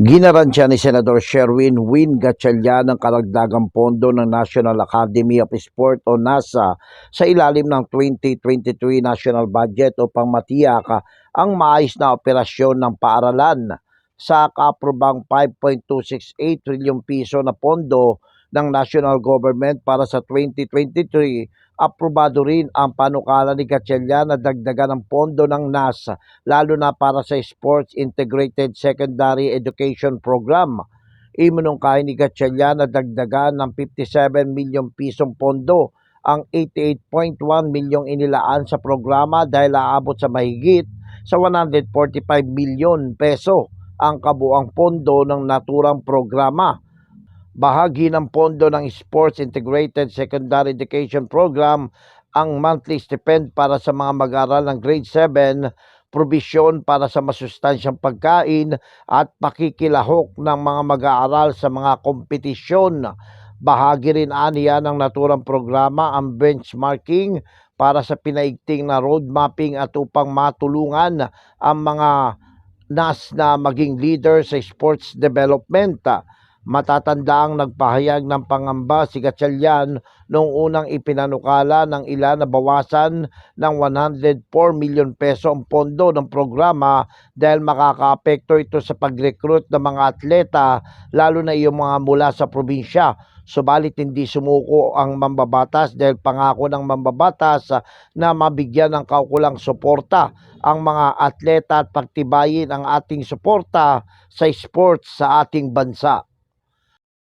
Ginaransya ni Senador Sherwin Win Gatchalian ang karagdagang pondo ng National Academy of Sport o NASA sa ilalim ng 2023 National Budget upang matiyak ang maayos na operasyon ng paaralan sa kaaprobang 5.268 trilyong piso na pondo ng national government para sa 2023 aprobado rin ang panukala ni Gatchalian na dagdagan ng pondo ng NASA lalo na para sa Sports Integrated Secondary Education Program. Iminungkahi ni Gatchalian na dagdagan ng 57 milyong pisong pondo ang 88.1 milyong inilaan sa programa dahil aabot sa mahigit sa 145 milyon peso ang kabuang pondo ng naturang programa bahagi ng pondo ng Sports Integrated Secondary Education Program ang monthly stipend para sa mga mag-aral ng grade 7, provision para sa masustansyang pagkain at pakikilahok ng mga mag-aaral sa mga kompetisyon. Bahagi rin aniya ng naturang programa ang benchmarking para sa pinaigting na road mapping at upang matulungan ang mga NAS na maging leader sa sports development. Matatandaang nagpahayag ng pangamba si Gatchalian noong unang ipinanukala ng ilan na bawasan ng 104 milyon peso ang pondo ng programa dahil makakaapekto ito sa pag-recruit ng mga atleta lalo na yung mga mula sa probinsya. Subalit hindi sumuko ang mambabatas dahil pangako ng mambabatas na mabigyan ng kaukulang suporta ang mga atleta at pagtibayin ang ating suporta sa sports sa ating bansa.